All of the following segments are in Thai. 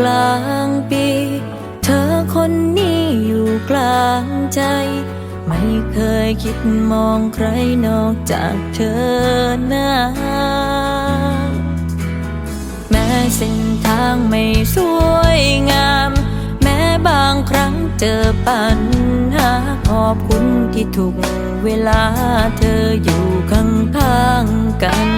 กลางปี เธอคนนี้อยู่กลางใจ ไม่เคยคิดมองใครนอกจากเธอนะแม้เส้นทางไม่สวยงาม แม้บางครั้งเจอปัญหาขอบคุณที่ทุกเวลาเธออยู่ข้างๆกัน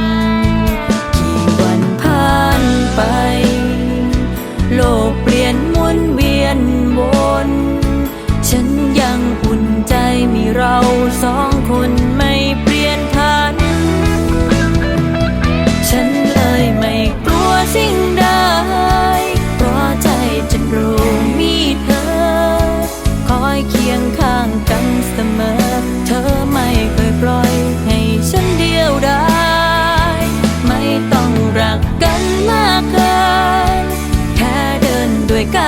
เราสองคนไม่เปลี่ยนพัน ฉันเลยไม่กลัวสิ่งใด เพราะใจฉันรู้มีเธอ คอยเคียงข้างกันเสมอ เธอไม่เคยปล่อยให้ฉันเดียวดายไม่ต้องรักกันมากเกิน แค่เดินด้วยกัน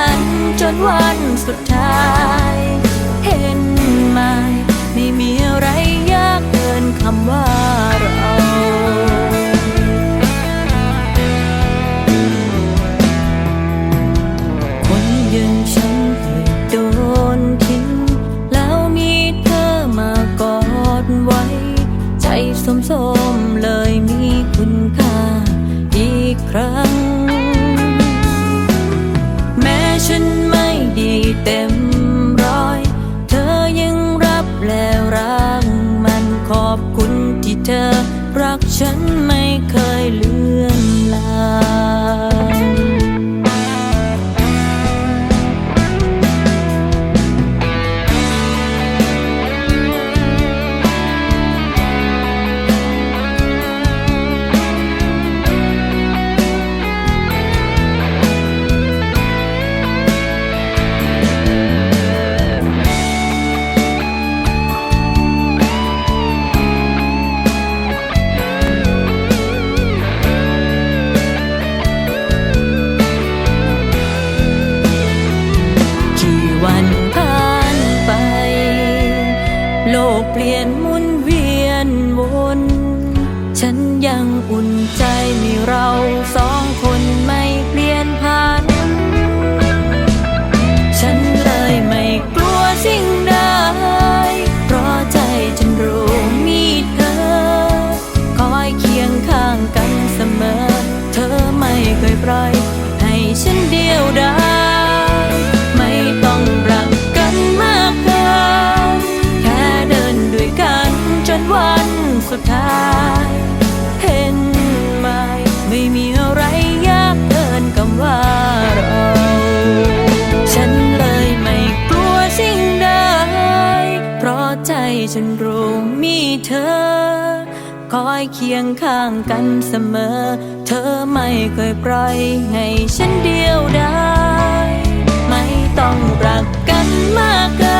สมสมๆเลยมีคุณค่าอีกครั้ง แม้ฉันไม่ดีเต็มร้อย เธอยังรับแล้วรักมันขอบคุณที่เธอ รักฉันไม่เคยเลือนลา วันผ่านไป โลกเปลี่ยนหมุนเวียนวน ฉันยังอุ่นใจมีเราสองคน ฉันรู้มีเธอ คอยเคียงข้างกันเสมอ เธอไม่เคยปล่อยให้ฉันเดียวดายไม่ต้องรักกันมากเกิน